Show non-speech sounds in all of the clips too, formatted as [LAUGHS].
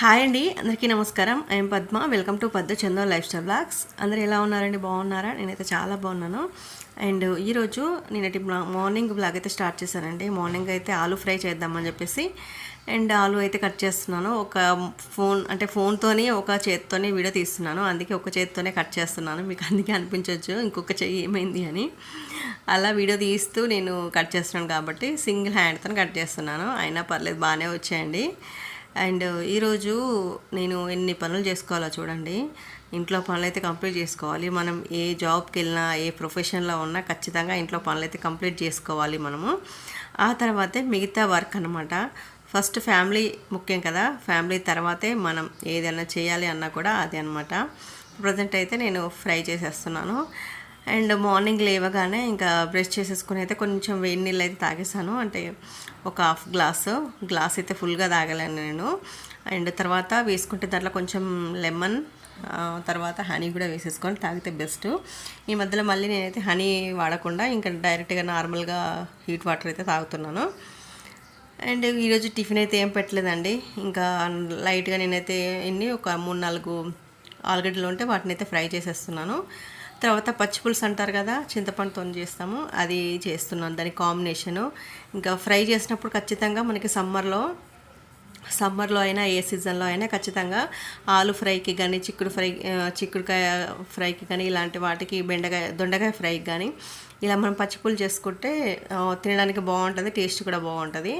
Hi అండి అందరికీ నమస్కారం. I'm Padma. Welcome to Padma Chando lifestyle blogs. అందరు ఎలా ఉన్నారండి? బాగున్నారా? నేనైతే చాలా బాగున్నాను. అండ్ ఈరోజు నేనైతే మార్నింగ్ బ్లాగ్ అయితే స్టార్ట్ చేశానండి. మార్నింగ్ అయితే ఆలు ఫ్రై చేద్దామని చెప్పేసి అండ్ ఆలు అయితే కట్ చేస్తున్నాను. ఒక ఫోన్ అంటే ఫోన్తోని ఒక చేత్తోనే వీడియో తీస్తున్నాను. అందుకే ఒక చేత్తోనే కట్ చేస్తున్నాను. మీకు అందుకే అనిపించవచ్చు ఇంకొక చెయ్యి ఏమైంది అని. అలా వీడియో తీస్తూ నేను కట్ చేస్తున్నాను కాబట్టి సింగిల్ హ్యాండ్తో కట్ చేస్తున్నాను. అయినా పర్లేదు బాగానే వచ్చాయండి. అండ్ ఈరోజు నేను ఎన్ని పనులు చేసుకోవాలో చూడండి. ఇంట్లో పనులు అయితే కంప్లీట్ చేసుకోవాలి. మనం ఏ జాబ్కి వెళ్ళినా ఏ ప్రొఫెషన్లో ఉన్నా ఖచ్చితంగా ఇంట్లో పనులు అయితే కంప్లీట్ చేసుకోవాలి మనము. ఆ తర్వాతే మిగతా వర్క్ అనమాట ఫస్ట్ ఫ్యామిలీ ముఖ్యం కదా. ఫ్యామిలీ తర్వాతే మనం ఏదైనా చేయాలి అన్నా కూడా అదే అనమాట ప్రజెంట్ అయితే నేను ఫ్రై చేసేస్తున్నాను. అండ్ మార్నింగ్ లేవగానే ఇంకా బ్రష్ చేసేసుకుని అయితే కొంచెం వేడి నీళ్ళు అయితే తాగేసాను. అంటే ఒక హాఫ్ గ్లాసు గ్లాస్ అయితే ఫుల్గా తాగలేను నేను. అండ్ తర్వాత వేసుకుంటే దాంట్లో కొంచెం లెమన్ తర్వాత హనీ కూడా వేసేసుకొని తాగితే బెస్ట్. ఈ మధ్యలో మళ్ళీ నేనైతే హనీ వాడకుండా ఇంకా డైరెక్ట్గా నార్మల్గా హీట్ వాటర్ అయితే తాగుతున్నాను. అండ్ ఈరోజు టిఫిన్ అయితే ఏం పెట్టలేదండి. ఇంకా లైట్గా నేనైతే ఎన్ని ఒక మూడు నాలుగు ఆలుగడ్డలు ఉంటే వాటిని అయితే ఫ్రై చేసేస్తున్నాను. తర్వాత పచ్చిపులుసు అంటారు కదా చింతపండుతో చేస్తాము. అది చేస్తున్నాను దాని కాంబినేషను. ఇంకా ఫ్రై చేసినప్పుడు ఖచ్చితంగా మనకి సమ్మర్లో సమ్మర్లో అయినా ఏ సీజన్లో అయినా ఖచ్చితంగా ఆలు ఫ్రైకి కానీ చిక్కుడు ఫ్రై చిక్కుడుకాయ ఫ్రైకి కానీ ఇలాంటి వాటికి బెండకాయ దొండకాయ ఫ్రైకి కానీ ఇలా మనం పచ్చిపులు చేసుకుంటే తినడానికి బాగుంటుంది టేస్ట్ కూడా బాగుంటుంది.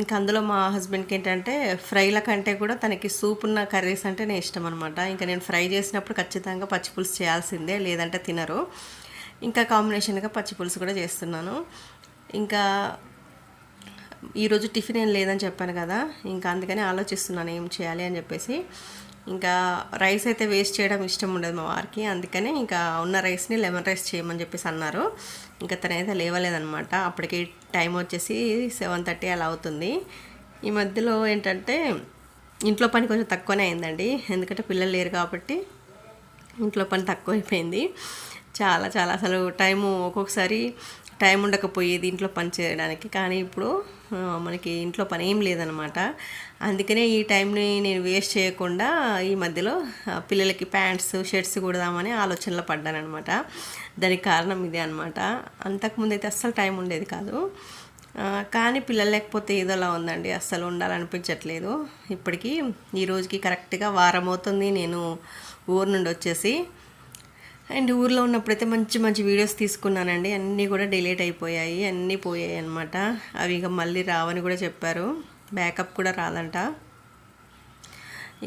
ఇంకా అందులో మా హస్బెండ్కి ఏంటంటే ఫ్రైల కంటే కూడా తనకి సూప్ ఉన్న కర్రీస్ అంటేనే ఇష్టం అనమాట ఇంకా నేను ఫ్రై చేసినప్పుడు ఖచ్చితంగా పచ్చిపులుసు చేయాల్సిందే లేదంటే తినరు. ఇంకా కాంబినేషన్గా పచ్చిపులుసు కూడా చేస్తున్నాను. ఇంకా ఈరోజు టిఫిన్ ఏం లేదని చెప్పాను కదా ఇంకా అందుకని ఆలోచిస్తున్నాను ఏం చేయాలి అని చెప్పేసి. ఇంకా రైస్ అయితే వేస్ట్ చేయడం ఇష్టం ఉండదు మా వారికి. అందుకనే ఇంకా ఉన్న రైస్ని లెమన్ రైస్ చేయమని చెప్పేసి అన్నారు. ఇంకా తనైతే లేవలేదనమాట అప్పటికి టైం వచ్చేసి సెవెన్ థర్టీ అలా అవుతుంది. ఈ మధ్యలో ఏంటంటే ఇంట్లో పని కొంచెం తక్కువనే అయిందండి. ఎందుకంటే పిల్లలు లేరు కాబట్టి ఇంట్లో పని తక్కువైపోయింది. చాలా చాలా అసలు టైము ఒక్కొక్కసారి టైం ఉండకపోయేది ఇంట్లో పని చేయడానికి. కానీ ఇప్పుడు మనకి ఇంట్లో పని ఏం లేదనమాట అందుకనే ఈ టైంని నేను వేస్ట్ చేయకుండా ఈ మధ్యలో పిల్లలకి ప్యాంట్స్ షర్ట్స్ కుడదామని ఆలోచనలో పడ్డానమాట దానికి కారణం ఇదే అనమాట అంతకుముందు అయితే అస్సలు టైం ఉండేది కాదు. కానీ పిల్లలు లేకపోతే ఏదోలా ఉందండి. అస్సలు ఉండాలనిపించట్లేదు. ఇప్పటికీ ఈ రోజుకి కరెక్ట్గా వారం అవుతుంది. నేను ఊరు నుండి వచ్చేసి అండ్ ఊర్లో ఉన్నప్పుడైతే మంచి మంచి వీడియోస్ తీసుకున్నానండి. అన్నీ కూడా డిలీట్ అయిపోయాయి. అన్నీ పోయాయి అనమాట అవి ఇక మళ్ళీ రావని కూడా చెప్పారు. బ్యాకప్ కూడా రాదంట.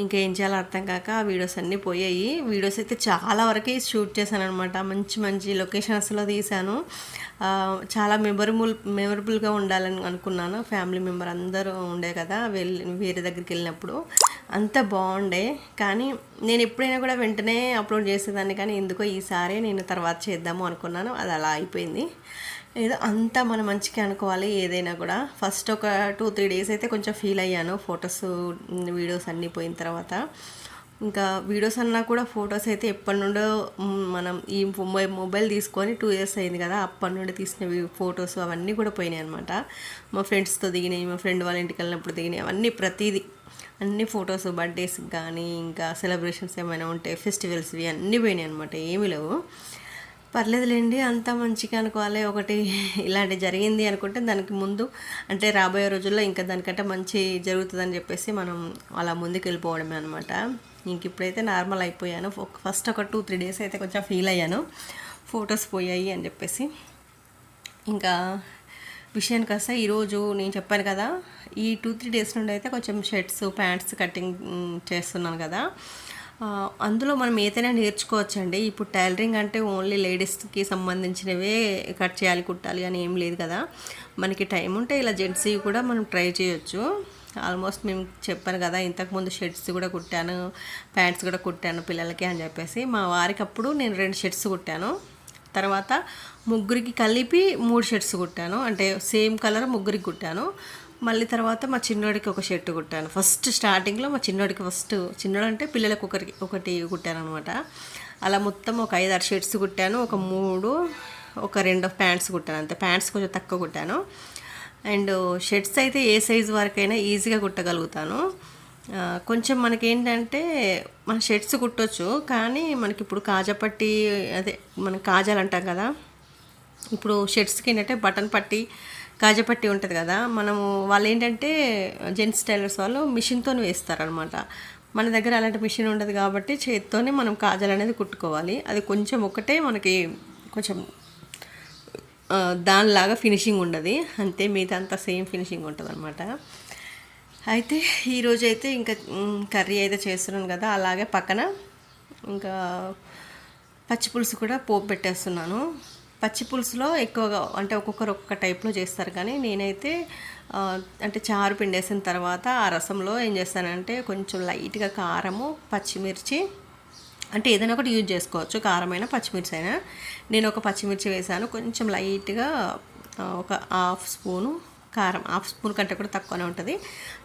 ఇంకేం చేయాలో అర్థం కాక ఆ వీడియోస్ అన్నీ పోయాయి. వీడియోస్ అయితే చాలా వరకు షూట్ చేశాను అనమాట మంచి మంచి లొకేషన్స్లో తీశాను. చాలా మెమరబుల్ మెమరబుల్గా ఉండాలని అనుకున్నాను. ఫ్యామిలీ మెంబర్ అందరూ ఉండే కదా వెళ్ళి వేరే దగ్గరికి వెళ్ళినప్పుడు. అంత బాగుండే. కానీ నేను ఎప్పుడైనా కూడా వెంటనే అప్లోడ్ చేసేదాన్ని. కానీ ఎందుకో ఈసారి నేను తర్వాత చేద్దాము అనుకున్నాను. అది అలా అయిపోయింది. ఏదో అంతా మనం మంచిగా అనుకోవాలి ఏదైనా కూడా. ఫస్ట్ ఒక టూ త్రీ డేస్ అయితే కొంచెం ఫీల్ అయ్యాను. ఫొటోస్ వీడియోస్ అన్నీ పోయిన తర్వాత. ఇంకా వీడియోస్ అన్నా కూడా ఫొటోస్ అయితే ఎప్పటి నుండో మనం ఈ మొబైల్ తీసుకొని టూ ఇయర్స్ అయింది కదా. అప్పటి నుండి తీసిన ఫొటోస్ అవన్నీ కూడా పోయినాయి అనమాట మా ఫ్రెండ్స్తో దిగినాయి. మా ఫ్రెండ్ వాళ్ళ ఇంటికి వెళ్ళినప్పుడు దిగినాయి. అవన్నీ ప్రతిదీ. అన్ని ఫొటోస్ బర్త్డేస్కి కానీ ఇంకా సెలబ్రేషన్స్ ఏమైనా ఉంటే ఫెస్టివల్స్వి అన్నీ పోయినాయి అనమాట ఏమీ లేవు. పర్లేదులేండి అంతా మంచిగా అనుకోవాలి. ఒకటి ఇలాంటి జరిగింది అనుకుంటే దానికి ముందు అంటే రాబోయే రోజుల్లో ఇంకా దానికంటే మంచి జరుగుతుందని చెప్పేసి మనం అలా ముందుకు వెళ్ళిపోవడమే అనమాట ఇంక ఇప్పుడైతే నార్మల్ అయిపోయాను. ఫస్ట్ ఒక టూ త్రీ డేస్ అయితే కొంచెం ఫీల్ అయ్యాను. ఫొటోస్ పోయాయి అని చెప్పేసి. ఇంకా విషయానికి వస్తే ఈరోజు నేను చెప్పాను కదా ఈ టూ త్రీ డేస్ నుండి అయితే కొంచెం షర్ట్స్ ప్యాంట్స్ కటింగ్ చేస్తున్నాను కదా. అందులో మనం ఏదైనా నేర్చుకోవచ్చండి. ఇప్పుడు టైలరింగ్ అంటే ఓన్లీ లేడీస్కి సంబంధించినవే కట్ చేయాలి కుట్టాలి అని ఏం లేదు కదా. మనకి టైం ఉంటే ఇలా జెంట్స్ కూడా మనం ట్రై చేయొచ్చు. ఆల్మోస్ట్ మేము చెప్పాను కదా ఇంతకుముందు షర్ట్స్ కూడా కుట్టాను ప్యాంట్స్ కూడా కుట్టాను పిల్లలకి అని చెప్పేసి. మా వారికి అప్పుడు నేను రెండు షర్ట్స్ కుట్టాను. తర్వాత ముగ్గురికి కలిపి మూడు షర్ట్స్ కుట్టాను. అంటే సేమ్ కలర్ ముగ్గురికి కుట్టాను. మళ్ళీ తర్వాత మా చిన్నోడికి ఒక షర్ట్ కుట్టాను. ఫస్ట్ స్టార్టింగ్లో మా చిన్నోడికి ఫస్ట్ చిన్నోడు అంటే పిల్లలకు ఒకరికి ఒకటి కుట్టాను అనమాట అలా మొత్తం ఒక ఐదు ఆరు షర్ట్స్ కుట్టాను. ఒక మూడు ఒక రెండు ప్యాంట్స్ కుట్టాను అంతే. ప్యాంట్స్ కొంచెం తక్కువ కుట్టాను. అండ్ షర్ట్స్ అయితే ఏ సైజ్ వరకైనా ఈజీగా కుట్టగలుగుతాను. కొంచెం మనకి ఏంటంటే మన షర్ట్స్ కుట్టొచ్చు కానీ మనకి ఇప్పుడు కాజపట్టి అదే మన కాజాలు అంటాం కదా. ఇప్పుడు షర్ట్స్కి ఏంటంటే బటన్ పట్టి కాజపట్టి ఉంటుంది కదా మనము వాళ్ళు ఏంటంటే జెంట్స్ టైలర్స్ వాళ్ళు మిషన్తో వేస్తారనమాట మన దగ్గర అలాంటి మిషన్ ఉండదు కాబట్టి చేతితోనే మనం కాజాలు అనేది కుట్టుకోవాలి. అది కొంచెం ఒకటే మనకి కొంచెం దానిలాగా ఫినిషింగ్ ఉండదు. అంతే మిగతా అంతా సేమ్ ఫినిషింగ్ ఉంటుంది అనమాట అయితే ఈరోజు అయితే ఇంకా కర్రీ అయితే చేస్తున్నాను కదా అలాగే పక్కన ఇంకా పచ్చిపులుసు కూడా పోపు పెట్టేస్తున్నాను. పచ్చి పులుసులో ఎక్కువగా అంటే ఒక్కొక్కరు ఒక్కొక్క టైప్లో చేస్తారు. కానీ నేనైతే అంటే చారు పిండేసిన తర్వాత ఆ రసంలో ఏం చేస్తానంటే కొంచెం లైట్గా కారము పచ్చిమిర్చి అంటే ఏదైనా ఒకటి యూజ్ చేసుకోవచ్చు. కారమైన పచ్చిమిర్చి అయినా నేను ఒక పచ్చిమిర్చి వేసాను. కొంచెం లైట్గా ఒక హాఫ్ స్పూను కారం హాఫ్ స్పూన్ కంటే కూడా తక్కువనే ఉంటుంది.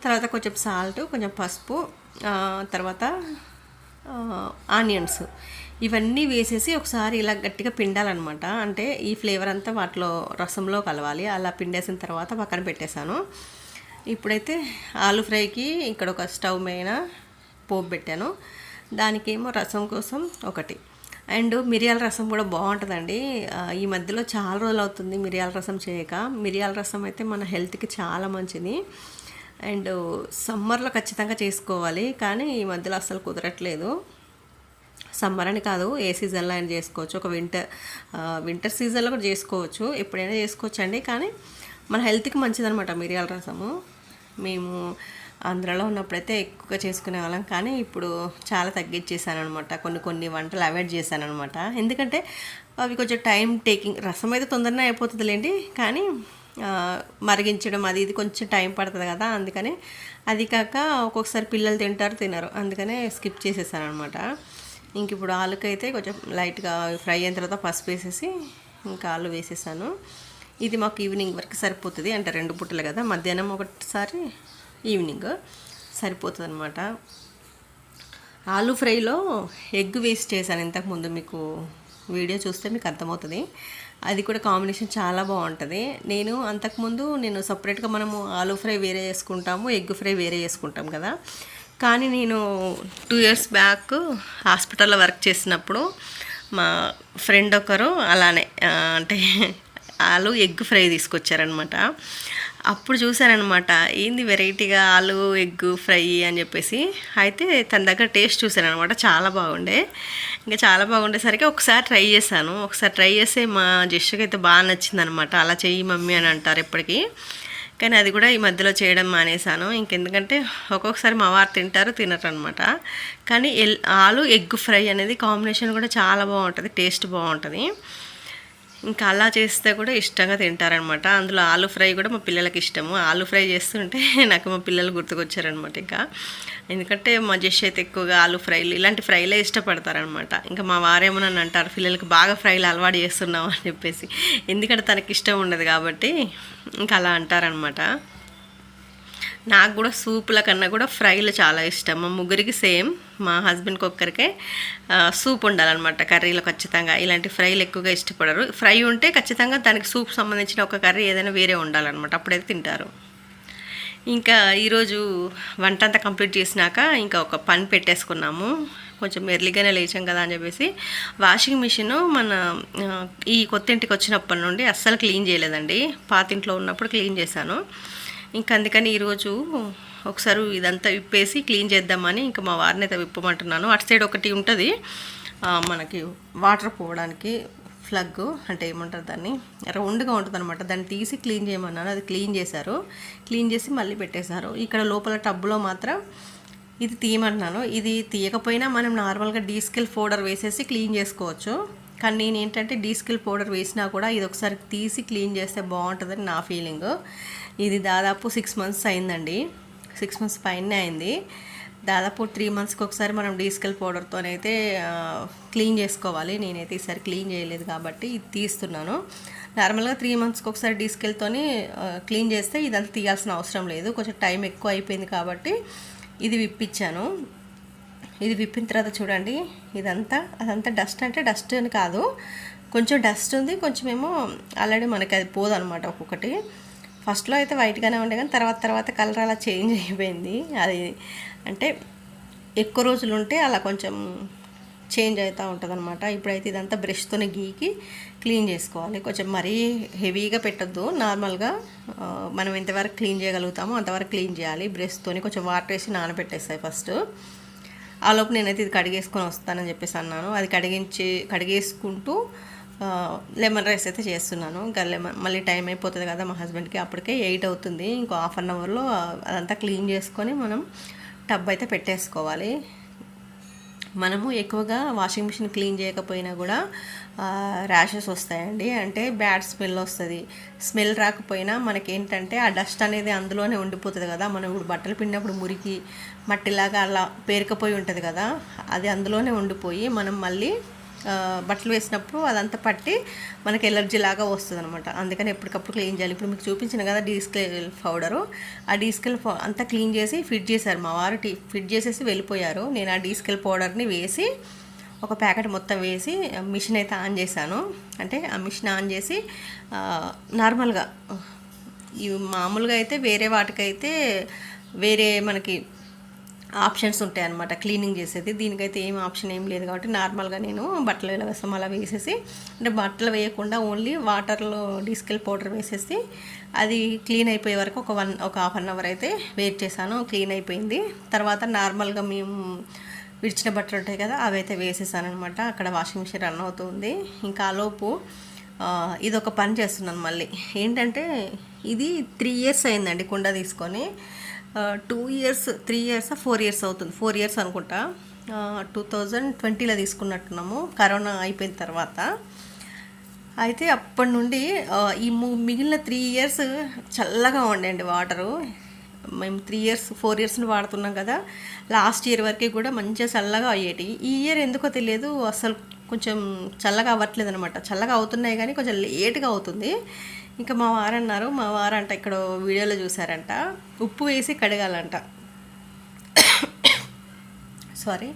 తర్వాత కొంచెం సాల్ట్ కొంచెం పసుపు తర్వాత ఆనియన్స్. ఇవన్నీ వేసేసి ఒకసారి ఇలా గట్టిగా పిండాలన్నమాట. అంటే ఈ ఫ్లేవర్ అంతా వాటిలో రసంలో కలవాలి. అలా పిండేసిన తర్వాత పక్కన పెట్టేశాను. ఇప్పుడైతే ఆలు ఫ్రైకి ఇక్కడ ఒక స్టవ్ మీద పోపు పెట్టాను. దానికేమో రసం కోసం ఒకటి. అండ్ మిరియాల రసం కూడా బాగుంటుందండి. ఈ మధ్యలో చాలా రోజులు అవుతుంది మిరియాల రసం చేయక. మిరియాల రసం అయితే మన హెల్త్కి చాలా మంచిది. అండ్ సమ్మర్లో ఖచ్చితంగా చేసుకోవాలి. కానీ ఈ మధ్యలో అస్సలు కుదరట్లేదు. సమ్మర్ అని కాదు ఏ సీజన్లో అయినా చేసుకోవచ్చు. ఒక వింటర్ వింటర్ సీజన్లో కూడా చేసుకోవచ్చు. ఎప్పుడైనా చేసుకోవచ్చు అండి. కానీ మన హెల్త్కి మంచిదనమాట మిరియాల రసము. మేము ఆంధ్రాలో ఉన్నప్పుడైతే ఎక్కువగా చేసుకునే వాళ్ళం. కానీ ఇప్పుడు చాలా తగ్గించేసాను అనమాట కొన్ని కొన్ని వంటలు అవాయిడ్ చేశాను అనమాట ఎందుకంటే అవి కొంచెం టైం టేకింగ్ రసం అయితే తొందరనే అయిపోతుందిలేండి. కానీ మరిగించడం అది ఇది కొంచెం టైం పడుతుంది కదా. అందుకని అది కాక ఒక్కొక్కసారి పిల్లలు తింటారు తినరు. అందుకనే స్కిప్ చేసేసాను అనమాట ఇంక ఇప్పుడు ఆలుకైతే కొంచెం లైట్గా ఫ్రై అయిన తర్వాత పసుపు వేసేసి ఇంకా ఆలు వేసేసాను. ఇది మాకు ఈవినింగ్ వరకు సరిపోతుంది. అంటే రెండు పుట్టలు కదా మధ్యాహ్నం ఒకటిసారి ఈవినింగ్ సరిపోతుంది అనమాట ఆలు ఫ్రైలో ఎగ్ వేస్ట్ చేశాను ఇంతకుముందు మీకు వీడియో చూస్తే మీకు అర్థమవుతుంది. అది కూడా కాంబినేషన్ చాలా బాగుంటుంది. నేను అంతకుముందు నేను సపరేట్గా మనము ఆలు ఫ్రై వేరే చేసుకుంటాము ఎగ్ ఫ్రై వేరే చేసుకుంటాం కదా. కానీ నేను టూ ఇయర్స్ బ్యాక్ హాస్పిటల్లో వర్క్ చేసినప్పుడు మా ఫ్రెండ్ ఒకరు అలానే అంటే ఆలు ఎగ్ ఫ్రై తీసుకొచ్చారనమాట అప్పుడు చూశారనమాట ఏంది వెరైటీగా ఆలు ఎగ్ ఫ్రై అని చెప్పేసి. అయితే తన దగ్గర టేస్ట్ చూశారనమాట అనమాట చాలా బాగుండే. ఇంకా చాలా బాగుండేసరికి ఒకసారి ట్రై చేశాను. ఒకసారి ట్రై చేస్తే మా జెస్ట్కి అయితే బాగా నచ్చింది అనమాట అలా చెయ్యి మమ్మీ అని అంటారు ఎప్పటికీ. కానీ అది కూడా ఈ మధ్యలో చేయడం మానేశాను. ఇంకెందుకంటే ఒక్కొక్కసారి మా వారు తింటారు తినరు అనమాట కానీ ఎల్ ఆలు ఎగ్ ఫ్రై అనేది కాంబినేషన్ కూడా చాలా బాగుంటుంది టేస్ట్ బాగుంటుంది. ఇంకా అలా చేస్తే కూడా ఇష్టంగా తింటారనమాట. అందులో ఆలు ఫ్రై కూడా మా పిల్లలకి ఇష్టము. ఆలు ఫ్రై చేస్తుంటే [LAUGHS] నాకు మా పిల్లలు గుర్తుకొచ్చారనమాట ఇంకా. ఎందుకంటే మా జెష్ అయితే ఎక్కువగా ఆలు ఫ్రైలు ఇలాంటి ఫ్రైలే ఇష్టపడతారనమాట. ఇంకా మా వారేమో నన్ను అంటారు పిల్లలకి బాగా ఫ్రైలు అలవాటు చేస్తున్నావు అని చెప్పేసి. ఎందుకంటే తనకి ఇష్టం ఉండదు కాబట్టి ఇంకా అలా అంటారనమాట. నాకు కూడా సూపుల కన్నా కూడా ఫ్రైలు చాలా ఇష్టం. మా ముగ్గురికి సేమ్ మా హస్బెండ్కి ఒక్కరికే సూప్ ఉండాలన్నమాట కర్రీలో ఖచ్చితంగా. ఇలాంటి ఫ్రైలు ఎక్కువగా ఇష్టపడరు. ఫ్రై ఉంటే ఖచ్చితంగా దానికి సూప్ సంబంధించిన ఒక కర్రీ ఏదైనా వేరే ఉండాలన్నమాట. అప్పుడైతే తింటారు. ఇంకా ఈరోజు వంట అంతా కంప్లీట్ చేసినాక ఇంకా ఒక పని పెట్టేసుకున్నాము. కొంచెం ఎర్లీగానే లేచాం కదా అని చెప్పేసి వాషింగ్ మిషన్ మన ఈ కొత్త ఇంటికి వచ్చినప్పటి నుండి అస్సలు క్లీన్ చేయలేదండి. పాతింట్లో ఉన్నప్పుడు క్లీన్ చేశాను. ఇంకా అందుకని ఈరోజు ఒకసారి ఇదంతా విప్పేసి క్లీన్ చేద్దామని ఇంకా మా వారిని అయితే విప్పమంటున్నాను. అటు సైడ్ ఒకటి ఉంటుంది. మనకి వాటర్ పోవడానికి ఫ్లగ్ అంటే ఏమంటారు దాన్ని? రౌండ్గా ఉంటుంది అనమాట దాన్ని తీసి క్లీన్ చేయమన్నాను. అది క్లీన్ చేశారు. క్లీన్ చేసి మళ్ళీ పెట్టేశారు. ఇక్కడ లోపల టబ్లో మాత్రం ఇది తీయమంటున్నాను. ఇది తీయకపోయినా మనం నార్మల్గా డీస్కెల్ ఫోడర్ వేసేసి క్లీన్ చేసుకోవచ్చు. కానీ నేను ఏంటంటే డీస్కిల్ పౌడర్ వేసినా కూడా ఇది ఒకసారి తీసి క్లీన్ చేస్తే బాగుంటుందని నా ఫీలింగ్. ఇది దాదాపు సిక్స్ మంత్స్ అయిందండి. సిక్స్ మంత్స్ పైనే అయింది. దాదాపు త్రీ మంత్స్కి ఒకసారి మనం డీస్కిల్ పౌడర్తోనైతే క్లీన్ చేసుకోవాలి. నేనైతే ఈసారి క్లీన్ చేయలేదు కాబట్టి ఇది తీస్తున్నాను. నార్మల్గా త్రీ మంత్స్కి ఒకసారి డీస్కెల్తోని క్లీన్ చేస్తే ఇదంతా తీయాల్సిన అవసరం లేదు. కొంచెం టైం ఎక్కువ అయిపోయింది కాబట్టి ఇది విప్పించాను. ఇది విప్పిన తర్వాత చూడండి. ఇదంతా అదంతా డస్ట్ అంటే డస్ట్ అని కాదు. కొంచెం డస్ట్ ఉంది కొంచెం ఏమో ఆల్రెడీ మనకి అది పోదనమాట ఒక్కొక్కటి. ఫస్ట్లో అయితే వైట్గానే ఉండే కానీ తర్వాత తర్వాత కలర్ అలా చేంజ్ అయిపోయింది. అది అంటే ఎక్కువ రోజులు ఉంటే అలా కొంచెం చేంజ్ అవుతూ ఉంటుంది అనమాట ఇప్పుడైతే ఇదంతా బ్రష్తోనే గీకి క్లీన్ చేసుకోవాలి. కొంచెం మరీ హెవీగా పెట్టొద్దు. నార్మల్గా మనం ఎంతవరకు క్లీన్ చేయగలుగుతామో అంతవరకు క్లీన్ చేయాలి. బ్రష్తోని కొంచెం వాటర్ వేసి నానబెట్టేస్తాయి ఫస్ట్ ఆ లోపు నేనైతే ఇది కడిగేసుకొని వస్తానని చెప్పేసి అన్నాను. అది కడిగించి కడిగేసుకుంటూ లెమన్ రైస్ అయితే చేస్తున్నాను. ఇంకా లెమన్ మళ్ళీ టైం అయిపోతుంది కదా మా హస్బెండ్కి అప్పటికే ఎయిట్ అవుతుంది. ఇంకో హాఫ్ అన్ అవర్లో అదంతా క్లీన్ చేసుకొని మనం టబ్ అయితే పెట్టేసుకోవాలి. మనము ఎక్కువగా వాషింగ్ మిషన్ క్లీన్ చేయకపోయినా కూడా ర్యాషెస్ వస్తాయండి. అంటే బ్యాడ్ స్మెల్ వస్తుంది. స్మెల్ రాకపోయినా మనకి ఏంటంటే ఆ డస్ట్ అనేది అందులోనే ఉండిపోతుంది కదా. మనం ఇప్పుడు బట్టలు పిండినప్పుడు మురికి మట్టిలాగా అలా పేరుకపోయి ఉంటుంది కదా. అది అందులోనే ఉండిపోయి మనం మళ్ళీ బట్టలు వేసినప్పుడు అదంతా పట్టి మనకి ఎలర్జీ లాగా వస్తుంది అనమాట అందుకని ఎప్పటికప్పుడు క్లీన్ చేయాలి. ఇప్పుడు మీకు చూపించిన కదా డీస్కెల్ పౌడరు. ఆ డీస్కెల్ పౌ అంతా క్లీన్ చేసి ఫిట్ చేశారు మా వారు. ఫిట్ చేసేసి వెళ్ళిపోయారు. నేను ఆ డీస్కెల్ పౌడర్ని వేసి ఒక ప్యాకెట్ మొత్తం వేసి మిషన్ అయితే ఆన్ చేశాను. అంటే ఆ మిషన్ ఆన్ చేసి నార్మల్గా ఇవి మామూలుగా అయితే వేరే వాటికైతే వేరే మనకి ఆప్షన్స్ ఉంటాయి అనమాట క్లీనింగ్ చేసేది. దీనికైతే ఏం ఆప్షన్ ఏం లేదు కాబట్టి నార్మల్గా నేను బట్టలు ఎలా వేస్తాం అలా వేసేసి అంటే బట్టలు వేయకుండా ఓన్లీ వాటర్లో డీస్కెల్ పౌడర్ వేసేసి అది క్లీన్ అయిపోయే వరకు ఒక వన్ ఒక హాఫ్ అన్ అవర్ అయితే వెయిట్ చేశాను క్లీన్ అయిపోయింది. తర్వాత నార్మల్గా మేము విడిచిన బట్టలు ఉంటాయి కదా అవి అయితే వేసేసాను అనమాట అక్కడ వాషింగ్ మిషన్ రన్ అవుతుంది. ఇంకా ఆలోపు ఇది ఒక పని చేస్తున్నాను మళ్ళీ. ఏంటంటే ఇది త్రీ ఇయర్స్ అయిందండి కుండ తీసుకొని. Two years three years four years అవుతుంది. ఫోర్ ఇయర్స్ అనుకుంటా. టూ థౌజండ్ ట్వంటీలో తీసుకున్నట్టున్నాము. కరోనా అయిపోయిన తర్వాత. అయితే అప్పటి నుండి ఈ మిగిలిన త్రీ ఇయర్స్ చల్లగా ఉండండి వాటరు. మేము త్రీ ఇయర్స్ ఫోర్ ఇయర్స్ వాడుతున్నాం కదా. లాస్ట్ ఇయర్ వరకు కూడా మంచిగా చల్లగా అయ్యేటి. ఈ ఇయర్ ఎందుకో తెలియదు. అసలు కొంచెం చల్లగా అవ్వట్లేదు అనమాట చల్లగా అవుతున్నాయి కానీ కొంచెం లేట్గా అవుతుంది. ఇంకా మా వారు అన్నారు మా వారు అంట ఇక్కడ వీడియోలో చూసారంట. ఉప్పు వేసి కడగాలంట. సారీ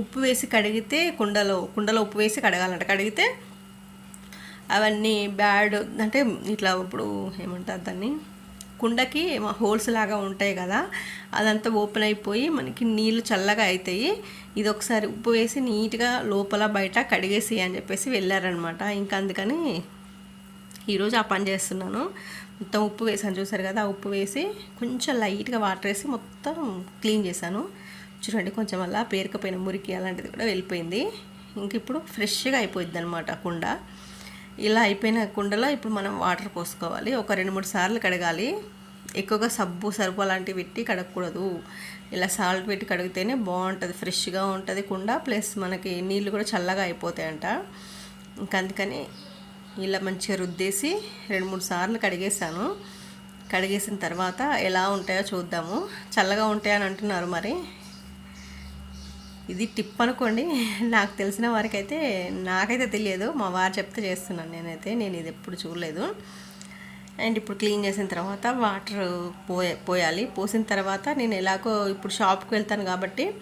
ఉప్పు వేసి కడిగితే కుండలో కుండలో ఉప్పు వేసి కడగాలంట. కడిగితే అవన్నీ బ్యాడ్ అంటే ఇట్లా ఇప్పుడు ఏమంటారు దాన్ని? కుండకి హోల్స్ లాగా ఉంటాయి కదా అదంతా ఓపెన్ అయిపోయి మనకి నీళ్ళు చల్లగా అవుతాయి ఇది ఒకసారి ఉప్పు వేసి నీట్గా లోపల బయట కడిగేసి అని చెప్పేసి వెళ్ళారనమాట. ఇంకా అందుకని ఈరోజు ఆ పని చేస్తున్నాను. మొత్తం ఉప్పు వేసాను చూసారు కదా ఆ ఉప్పు వేసి కొంచెం లైట్గా వాటర్ వేసి మొత్తం క్లీన్ చేశాను. చూడండి కొంచెం అలా పేరుకపోయిన మురికి అలాంటిది కూడా వెళ్ళిపోయింది. ఇంక ఇప్పుడు ఫ్రెష్గా అయిపోయింది అనమాట కుండ. ఇలా అయిపోయిన కుండలో ఇప్పుడు మనం వాటర్ పోసుకోవాలి. ఒక రెండు మూడు సార్లు కడగాలి. ఎక్కువగా సబ్బు సరుపు అలాంటివి పెట్టి కడగకూడదు. ఇలా సాల్ట్ పెట్టి కడిగితేనే బాగుంటుంది ఫ్రెష్గా ఉంటుంది కుండ. ప్లస్ మనకి నీళ్ళు కూడా చల్లగా అయిపోతాయంట. ఇంకా అందుకని ఇలా మంచిగా రుద్దేసి రెండు మూడు సార్లు కడిగేసాను కడిగేసిన తర్వాత ఎలా ఉంటాయో చూద్దాము. చల్లగా ఉంటాయని అంటున్నారు మరి. ఇది టిప్ అనుకోండి. నాకు తెలిసిన వారికైతే నాకైతే తెలియదు. మా వారు చెప్తే చేస్తున్నాను నేనైతే. నేను ఇది ఎప్పుడు చూడలేదు. అండ్ ఇప్పుడు క్లీన్ చేసిన తర్వాత వాటర్ పోయ పోయాలి. పోసిన తర్వాత నేను ఎలాగో ఇప్పుడు షాప్కి వెళ్తాను కాబట్టి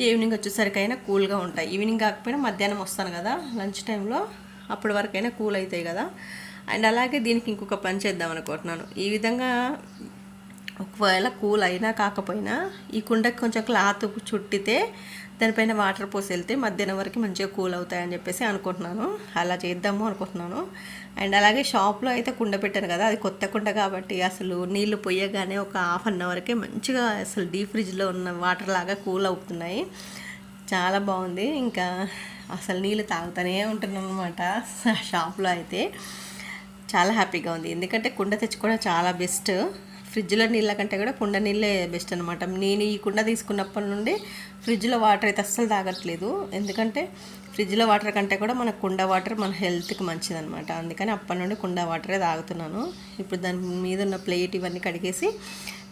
ఈవినింగ్ వచ్చేసరికైనా కూల్గా ఉంటాయి. ఈవినింగ్ కాకపోయినా మధ్యాహ్నం వస్తాను కదా లంచ్ టైంలో. అప్పటి వరకైనా కూల్ అవుతాయి కదా. అండ్ అలాగే దీనికి ఇంకొక పని చేద్దాం అనుకుంటున్నాను. ఈ విధంగా ఒకవేళ కూల్ అయినా కాకపోయినా ఈ కుండకి కొంచెం క్లాత్ చుట్టితే దానిపైన వాటర్ పోసి వెళ్తే మధ్యాహ్నం వరకు మంచిగా కూల్ అవుతాయని చెప్పేసి అనుకుంటున్నాను. అలా చేద్దాము అనుకుంటున్నాను. అండ్ అలాగే షాప్లో అయితే కుండ పెట్టాను కదా అది కొత్త కుండ కాబట్టి అసలు నీళ్ళు పొయ్యగానే ఒక హాఫ్ అన్ అవర్కే మంచిగా అసలు డీప్ ఫ్రిడ్జ్లో ఉన్న వాటర్ లాగా కూల్ అవుతున్నాయి చాలా బాగుంది. ఇంకా అసలు నీళ్ళు తాగుతూనే ఉంటున్నాను అనమాట షాప్లో అయితే. చాలా హ్యాపీగా ఉంది. ఎందుకంటే కుండ తెచ్చుకోవడం చాలా బెస్ట్. ఫ్రిడ్జ్లో నీళ్ళ కంటే కూడా కుండ నీళ్ళే బెస్ట్ అనమాట నేను ఈ కుండ తీసుకున్నప్పటి నుండి ఫ్రిడ్జ్లో వాటర్ అయితే అస్సలు తాగట్లేదు. ఎందుకంటే ఫ్రిడ్జ్లో వాటర్ కంటే కూడా మన కుండ వాటర్ మన హెల్త్కి మంచిది అనమాట అందుకని అప్పటి నుండి కుండ వాటరే తాగుతున్నాను. ఇప్పుడు దాని మీద ఉన్న ప్లేట్ ఇవన్నీ కడిగేసి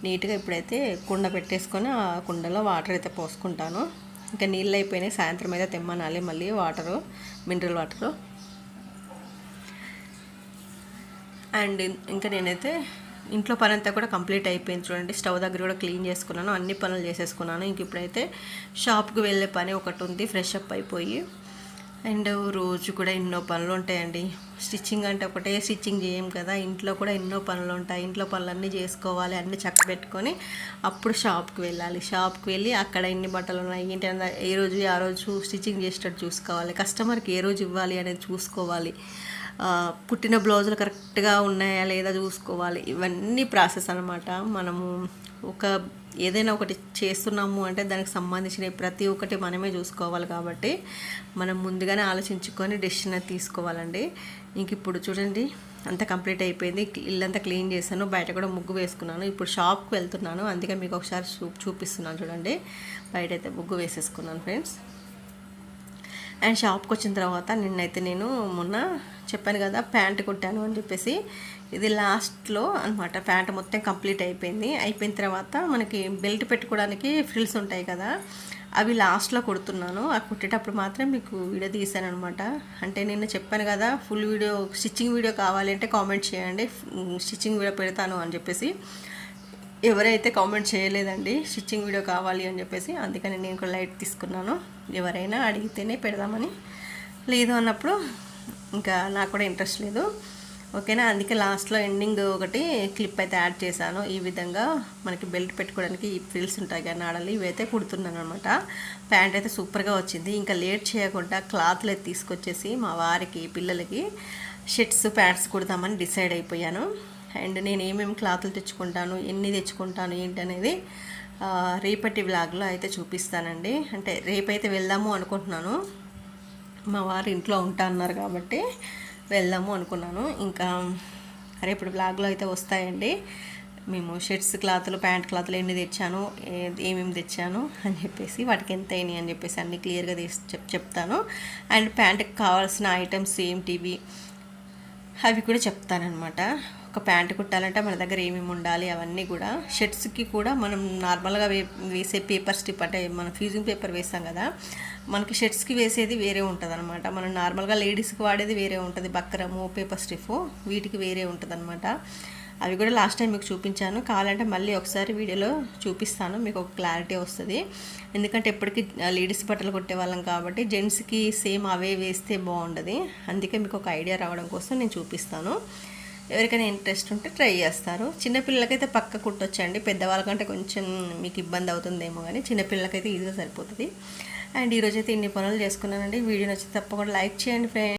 నీట్గా ఇప్పుడైతే కుండ పెట్టేసుకొని ఆ కుండలో వాటర్ అయితే పోసుకుంటాను. ఇంకా నీళ్ళు అయిపోయినాయి. సాయంత్రం అయితే తెమ్మనాలి మళ్ళీ వాటరు మినరల్ వాటరు. అండ్ ఇంకా నేనైతే ఇంట్లో పని అంతా కూడా కంప్లీట్ అయిపోయింది చూడండి. స్టవ్ దగ్గర కూడా క్లీన్ చేసుకున్నాను. అన్ని పనులు చేసేసుకున్నాను. ఇంక ఇప్పుడైతే షాప్కి వెళ్ళే పని ఒకటి ఉంది. ఫ్రెష్ అప్ అయిపోయి. అండ్ రోజు కూడా ఎన్నో పనులు ఉంటాయండి. స్టిచ్చింగ్ అంటే ఒకటే. స్టిచ్చింగ్ చేయం కదా. ఇంట్లో కూడా ఎన్నో పనులు ఉంటాయి. ఇంట్లో పనులన్నీ చేసుకోవాలి. అన్నీ చక్క పెట్టుకొని అప్పుడు షాప్కి వెళ్ళాలి. షాప్కి వెళ్ళి అక్కడ ఎన్ని బట్టలు ఉన్నాయి? ఏంటి ఏ రోజు ఆ రోజు స్టిచ్చింగ్ చేసేటట్టు చూసుకోవాలి. కస్టమర్కి ఏ రోజు ఇవ్వాలి అనేది చూసుకోవాలి. పుట్టిన బ్లౌజులు కరెక్ట్గా ఉన్నాయా లేదా చూసుకోవాలి. ఇవన్నీ ప్రాసెస్ అనమాట మనము ఒక ఏదైనా ఒకటి చేస్తున్నాము అంటే దానికి సంబంధించిన ప్రతి ఒక్కటి మనమే చూసుకోవాలి కాబట్టి మనం ముందుగానే ఆలోచించుకొని డెసిషన్ తీసుకోవాలండి. ఇంక ఇప్పుడు చూడండి అంతా కంప్లీట్ అయిపోయింది. ఇల్లంతా క్లీన్ చేశాను. బయట కూడా ముగ్గు వేసుకున్నాను. ఇప్పుడు షాప్కి వెళ్తున్నాను. అందుకే మీకు ఒకసారి చూ చూపిస్తున్నాను చూడండి. బయట అయితే ముగ్గు వేసేసుకున్నాను ఫ్రెండ్స్. అండ్ షాప్కి వచ్చిన తర్వాత నిన్నైతే నేను మొన్న చెప్పాను కదా ప్యాంట్ కుట్టాను అని చెప్పేసి. ఇది లాస్ట్లో అనమాట ప్యాంట్ మొత్తం కంప్లీట్ అయిపోయింది. అయిపోయిన తర్వాత మనకి బెల్ట్ పెట్టుకోవడానికి ఫ్రిల్స్ ఉంటాయి కదా అవి లాస్ట్లో కుడుతున్నాను. ఆ కుట్టేటప్పుడు మాత్రం మీకు వీడియో తీసాను అనమాట అంటే నేను చెప్పాను కదా ఫుల్ వీడియో స్టిచ్చింగ్ వీడియో కావాలి అంటే కామెంట్ చేయండి స్టిచ్చింగ్ వీడియో పెడతాను అని చెప్పేసి. ఎవరైతే కామెంట్ చేయలేదండి స్టిచ్చింగ్ వీడియో కావాలి అని చెప్పేసి అందుకని నేను కూడా లైట్ తీసుకున్నాను. ఎవరైనా అడిగితేనే పెడదామని. లేదు అన్నప్పుడు ఇంకా నాకు కూడా ఇంట్రెస్ట్ లేదు. ఓకేనా? అందుకే లాస్ట్లో ఎండింగ్ ఒకటి క్లిప్ అయితే యాడ్ చేశాను. ఈ విధంగా మనకి బెల్ట్ పెట్టుకోవడానికి ఈ ఫ్రిల్స్ ఉంటాయి కానీ ఆడాలి ఇవైతే కుడుతున్నాను అనమాట ప్యాంట్ అయితే సూపర్గా వచ్చింది. ఇంకా లేట్ చేయకుండా క్లాత్లు అయితే తీసుకొచ్చేసి మా వారికి పిల్లలకి షర్ట్స్ ప్యాంట్స్ కుడదామని డిసైడ్ అయిపోయాను. అండ్ నేను ఏమేమి క్లాతులు తెచ్చుకుంటాను ఎన్ని తెచ్చుకుంటాను ఏంటనేది రేపటి వ్లాగ్లో అయితే చూపిస్తానండి. అంటే రేపైతే వెళ్దాము అనుకుంటున్నాను. మా వారు ఇంట్లో ఉంటా అన్నారు కాబట్టి వెళ్దాము అనుకున్నాను. ఇంకా రేపటి బ్లాగ్లో అయితే వస్తాయండి. మేము షర్ట్స్ క్లాతులు ప్యాంట్ క్లాతులు ఎన్ని తెచ్చాను ఏ- ఏమేమి తెచ్చాను అని చెప్పేసి వాటికి ఎంత అయినాయి అని చెప్పేసి అన్ని క్లియర్గా తీసి చెప్ చెప్తాను. అండ్ ప్యాంట్కి కావాల్సిన ఐటమ్స్ ఏంటివి అవి కూడా చెప్తానమాట ఒక ప్యాంట్ కుట్టాలంటే మన దగ్గర ఏమేమి ఉండాలి అవన్నీ కూడా షర్ట్స్కి కూడా మనం నార్మల్గా వే వేసే పేపర్ స్టిప్ అంటే మనం ఫ్యూజింగ్ పేపర్ వేస్తాం కదా మనకి షర్ట్స్కి వేసేది వేరే ఉంటుంది అనమాట మనం నార్మల్గా లేడీస్కి వాడేది వేరే ఉంటుంది బక్రము పేపర్ స్టిఫ్ వీటికి వేరే ఉంటుంది అనమాట అవి కూడా లాస్ట్ టైం మీకు చూపించాను. కావాలంటే మళ్ళీ ఒకసారి వీడియోలో చూపిస్తాను మీకు ఒక క్లారిటీ వస్తుంది. ఎందుకంటే ఎప్పటికీ లేడీస్ బట్టలు కొట్టే వాళ్ళం కాబట్టి జెంట్స్కి సేమ్ అవే వేస్తే బాగుండదు. అందుకే మీకు ఒక ఐడియా రావడం కోసం నేను చూపిస్తాను. ఎవరికైనా ఇంట్రెస్ట్ ఉంటే ట్రై చేస్తారు. చిన్నపిల్లలకైతే పక్క కుట్టొచ్చండి. పెద్దవాళ్ళకంటే కొంచెం మీకు ఇబ్బంది అవుతుందేమో కానీ చిన్నపిల్లలకైతే ఈజీగా సరిపోతుంది. అండ్ ఈరోజైతే ఇన్ని పనులు చేసుకున్నానండి. వీడియో నచ్చితే తప్పకుండా లైక్ చేయండి ఫ్రెండ్స్